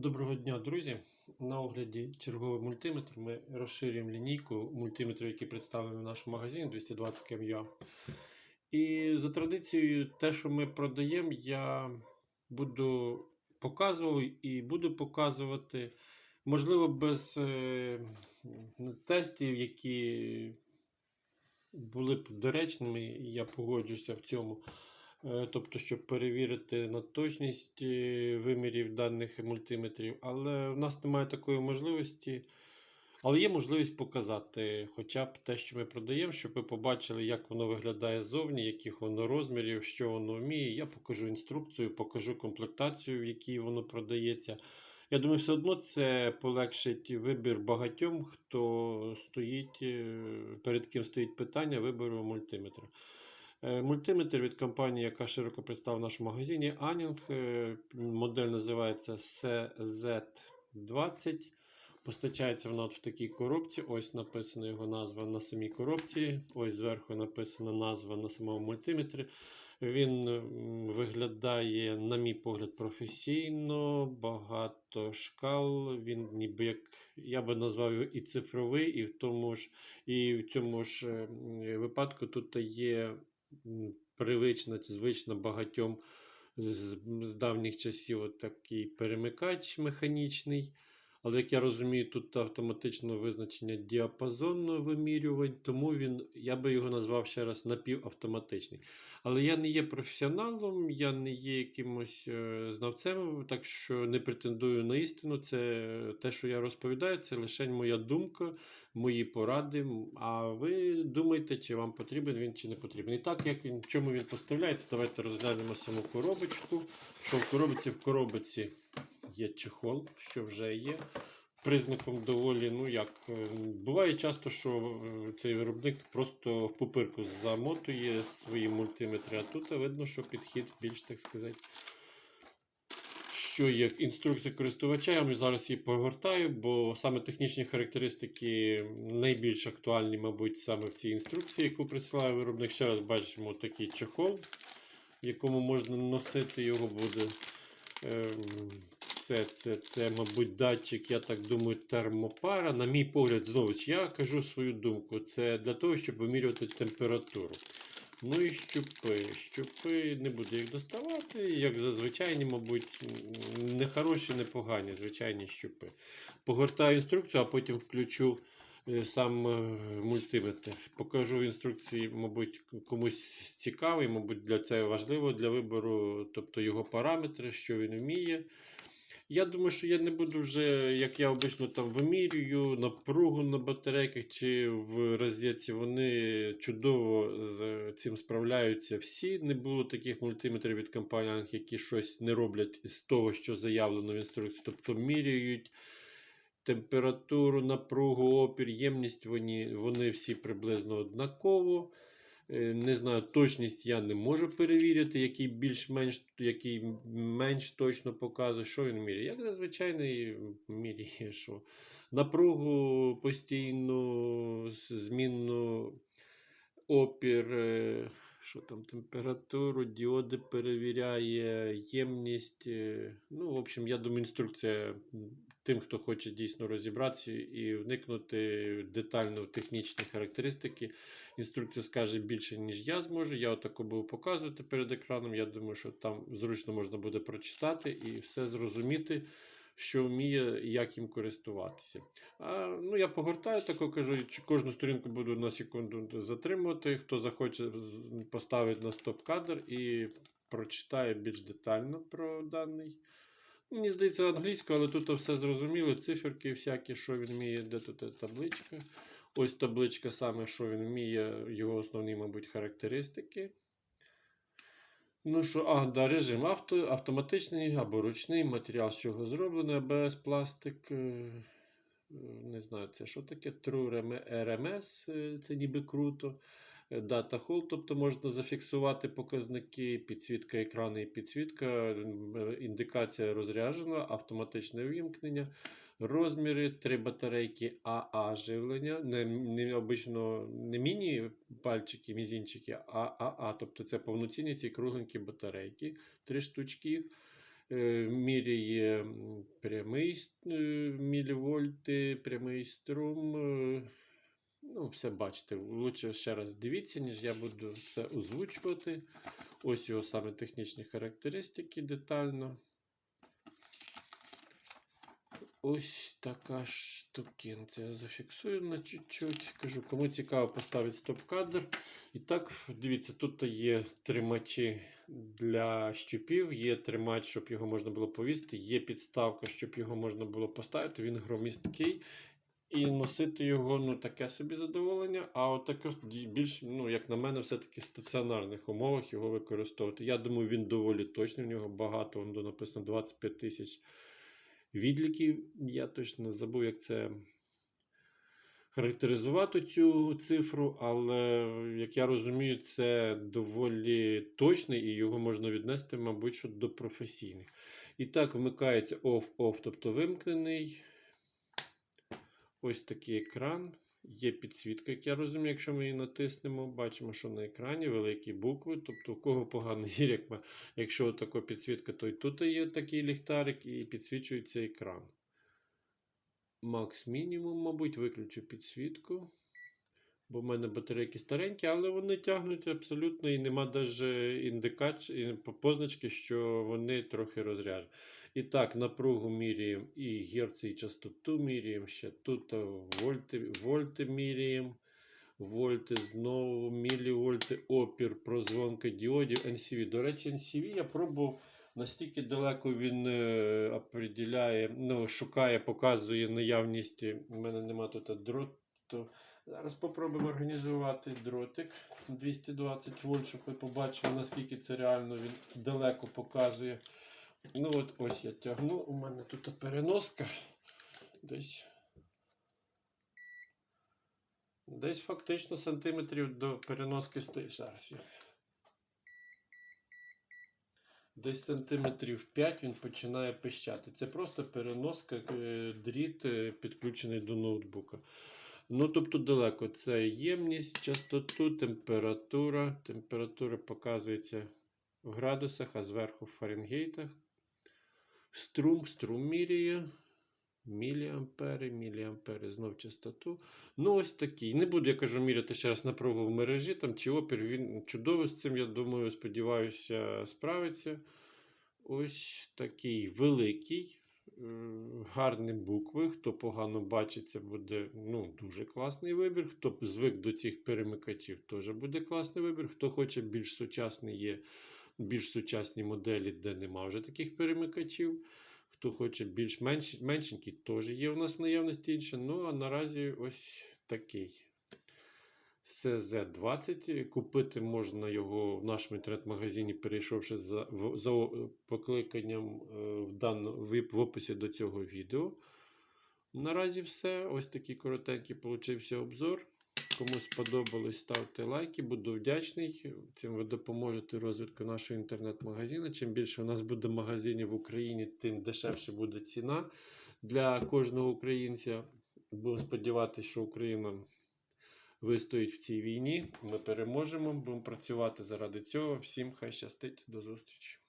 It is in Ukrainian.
Доброго дня, друзі! На огляді черговий мультиметр. Ми розширюємо лінійку мультиметрів, які представлені в нашому магазині 220 КМЯ. І за традицією, те, що ми продаємо, я буду показував і буду показувати. Можливо, без е, тестів, які були б доречними, я погоджуся в цьому. Е, Тобто, щоб перевірити на точність е, вимірів даних мультиметрів, але в нас немає такої можливості. Але є можливість показати хоча б те, що ми продаємо, щоб ви побачили, як воно виглядає ззовні, яких воно розмірів, що воно вміє. Я покажу інструкцію, покажу комплектацію, в якій воно продається. Я думаю, все одно це полегшить вибір багатьом, хто стоїть, е, перед ким стоїть питання вибору мультиметра. Е, Мультиметр від компанії, яка широко представлена в нашому магазині Anning. Е, Модель називається CZ20. Постачається вона от в такій коробці. Ось написана його назва на самій коробці. Ось зверху написана назва на самому мультиметрі. Він виглядає, на мій погляд, професійно, багато шкал. Він ніби як я би назвав його і цифровий, і в тому ж, і в цьому ж е, випадку тут є чи звична багатьом з, з давніх часів от такий перемикач механічний. Але як я розумію, тут автоматичне визначення діапазонного вимірювань, тому він, я би його назвав ще раз напівавтоматичний. Але я не є професіоналом, я не є якимось е, знавцем, так що не претендую на істину. Це те, що я розповідаю, це лише моя думка, мої поради. А ви думайте, чи вам потрібен він, чи не потрібен. І так, як він, в чому він поставляється, давайте розглянемо саму коробочку. Що в коробці? В коробці є чехол, що вже є. Признаком доволі, ну як, е, буває часто, що е, цей виробник просто в пупирку замотує свої мультиметри, а тут видно, що підхід більш, так сказати, що є інструкція користувача, я зараз її погортаю, бо саме технічні характеристики найбільш актуальні, мабуть, саме в цій інструкції, яку присилає виробник. Ще раз бачимо такий чехол, в якому можна носити його буде. Це, це, це, мабуть, датчик, я так думаю, термопара. На мій погляд, знову ж я кажу свою думку. Це для того, щоб вимірювати температуру. Ну і щупи. Щупи не буду їх доставати, як зазвичай, мабуть, не хороші, не погані, звичайні щупи. Погортаю інструкцію, а потім включу е, сам е, мультиметр. Покажу інструкції, мабуть, комусь цікавий, мабуть, для це важливо для вибору, тобто його параметри, що він вміє. Я думаю, що я не буду вже, як я обично там вимірюю, напругу на батарейках чи в розетці. Вони чудово з цим справляються всі. Не було таких мультиметрів від компанії, які щось не роблять з того, що заявлено в інструкції. Тобто міряють температуру, напругу, опір, ємність. Вони, вони всі приблизно однаково. Е, Не знаю, точність я не можу перевірити, який більш-менш який менш точно показує, що він міряє. Як зазвичай міряє, що напругу постійну, змінну опір, е, що там, температуру, діоди перевіряє, ємність. е, Ну, в общем, я думаю, інструкція тим, хто хоче дійсно розібратися і вникнути детально в технічні характеристики. Інструкція скаже більше, ніж я зможу. Я отако буду показувати перед екраном. Я думаю, що там зручно можна буде прочитати і все зрозуміти, що вміє, як їм користуватися. А, ну, я погортаю, тако кажу, кожну сторінку буду на секунду затримувати. Хто захоче, поставить на стоп-кадр і прочитає більш детально про даний. Мені здається, англійською, але тут все зрозуміло. Циферки всякі, що він вміє, де тут табличка. Ось табличка саме, що він вміє, його основні, мабуть, характеристики. Ну що, а, да, режим авто, автоматичний або ручний матеріал, з чого зроблений, АБС, пластик. е, е, Не знаю, це що таке? True RMS, е, це ніби круто. Е, Data Hold, тобто можна зафіксувати показники, підсвітка екрану і підсвітка, е, індикація розряджена, автоматичне вимкнення, розміри, три батарейки АА живлення, не, не обично не міні пальчики, мізінчики, а АА, тобто це повноцінні ці кругленькі батарейки, три штучки їх. Е, Міряє прямий е, мілівольти, прямий струм. Ну, все бачите. Лучше ще раз дивіться, ніж я буду це озвучувати. Ось його саме технічні характеристики детально. Ось така штукенця. Я зафіксую на чуть-чуть. Кажу, кому цікаво, поставить стоп-кадр. І так, дивіться, тут є тримачі для щупів, є тримач, щоб його можна було повісити, є підставка, щоб його можна було поставити. Він громісткий. І носити його, ну, таке собі задоволення, а от більш, ну, як на мене, все-таки в стаціонарних умовах його використовувати. Я думаю, він доволі точний, в нього багато, воно написано 25 тисяч відліків. Я точно забув, як це характеризувати цю цифру, але, як я розумію, це доволі точний і його можна віднести, мабуть, що до професійних. І так, вмикається off-off, тобто вимкнений. Ось такий екран. Є підсвітка, як я розумію, якщо ми її натиснемо, бачимо, що на екрані великі букви. Тобто, у кого поганий зір, як якщо така підсвітка, то і тут є такий ліхтарик і підсвічується екран. Макс мінімум, мабуть, виключу підсвітку. Бо в мене батарейки старенькі, але вони тягнуть абсолютно і нема навіть позначки, що вони трохи розряжені. І так, напругу міряємо і герці, і частоту міряємо. Ще тут вольти, вольти міряємо. Вольти знову, мілівольти, опір, прозвонка діодів, NCV. До речі, NCV я пробував настільки далеко він е, определяє, ну, шукає, показує наявність. У мене нема тут дроту. Зараз спробуємо організувати дротик 220 вольт, щоб ви побачили, наскільки це реально він далеко показує. Ну от ось я тягну. У мене тут переноска. Десь. Десь фактично сантиметрів до переноски стоїть. Зараз я. Десь сантиметрів 5 він починає пищати. Це просто переноска е, дріт, е, підключений до ноутбука. Ну, тобто далеко. Це ємність, частоту, температура. Температура показується в градусах, а зверху в Фаренгейтах. Струм, струм міряє. Міліампери, міліампери, знов частоту. Ну, ось такий. Не буду, я кажу, міряти ще раз напругу в мережі там, чи опір. Він чудовий з цим, я думаю, сподіваюся, справиться. Ось такий великий, гарні букви. Хто погано бачить, це буде ну, дуже класний вибір. Хто звик до цих перемикачів, теж буде класний вибір. Хто хоче більш сучасний, є більш сучасні моделі, де нема вже таких перемикачів. Хто хоче більш менш, меншенький, теж є у нас в наявності інше. Ну, а наразі ось такий. CZ20. Купити можна його в нашому інтернет-магазині, перейшовши за, за покликанням е, в, дану, в, описі до цього відео. Наразі все. Ось такий коротенький получився обзор. Кому сподобалось, ставте лайки, буду вдячний. Цим ви допоможете розвитку нашого інтернет-магазину. Чим більше у нас буде магазинів в Україні, тим дешевше буде ціна для кожного українця. Будемо сподіватися, що Україна вистоїть в цій війні. Ми переможемо, будемо працювати заради цього. Всім хай щастить, до зустрічі.